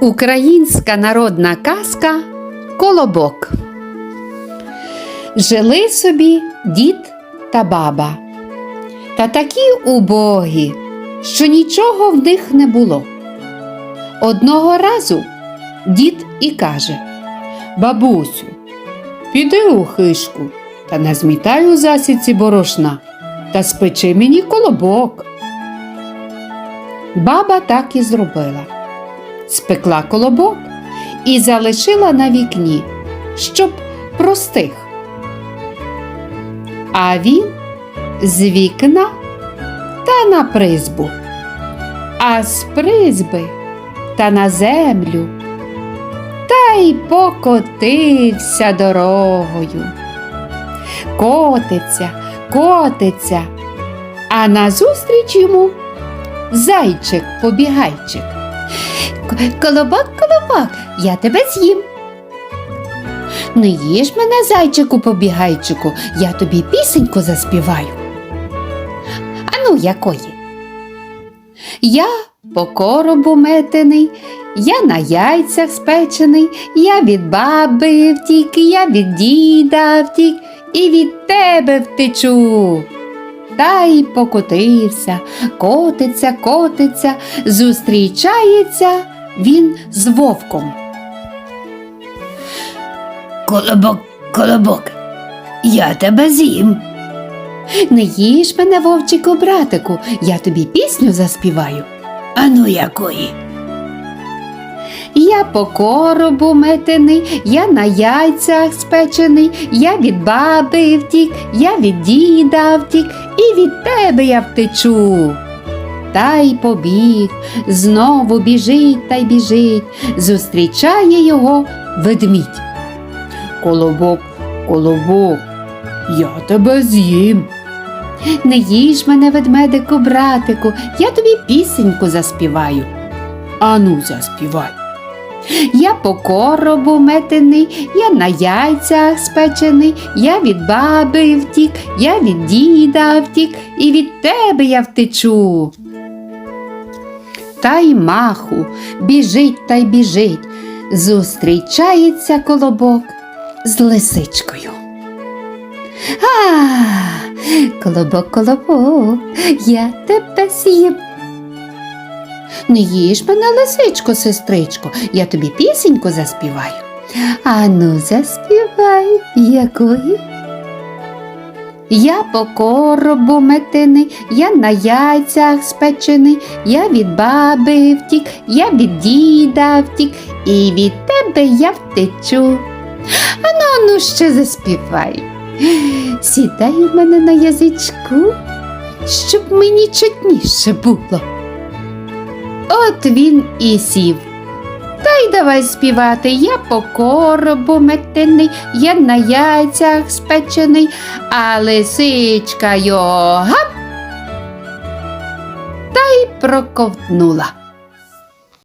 Українська народна казка Колобок. Жили собі дід та баба. Та такі убогі, що нічого в них не було. Одного разу дід і каже Бабусю, піди у хишку та назмітай у засіці борошна та спечи мені колобок. Баба так і зробила. Спекла колобок і залишила на вікні, щоб простих. А він з вікна та на призбу, а з призби та на землю, та й покотився дорогою. Котиться, котиться, а назустріч йому зайчик-побігайчик. Колобок, колобок, я тебе з'їм. Не їж мене, зайчику побігайчику, я тобі пісеньку заспіваю. Ану, якої? Я по коробу метений, я на яйцях спечений, я від баби втік, я від діда втік і від тебе втечу. Та й покотився, котиться, котиться, зустрічається він з вовком. Колобок, колобок, я тебе з'їм. Не їж мене, вовчику, братику, я тобі пісню заспіваю. Ану якої? Я по коробу метений, я на яйцях спечений, я від баби втік, я від діда втік, і від тебе я втечу. Та й побіг, знову біжить та й біжить, зустрічає його ведмідь. Колобок, колобок, я тебе з'їм. Не їж мене, ведмедику, братику, я тобі пісеньку заспіваю. Ану, заспівай. Я по коробу метений, я на яйцях спечений, я від баби втік, я від діда втік, і від тебе я втечу. Та й маху біжить та й біжить, зустрічається колобок з лисичкою. А, колобок, колобок, я тебе з'їм. Не їж мене, лисичко, сестричко, я тобі пісеньку заспіваю. Ану, заспівай, якої? Я по коробу метений, я на яйцях спечений, я від баби втік, я від діда втік, і від тебе я втечу. Ану, ну ще заспівай. Сідай у мене на язичку, щоб мені чутніше було. От він і сів. Та й давай співати, я по коробу метений, я на яйцях спечений, а лисичка його гап та й проковтнула.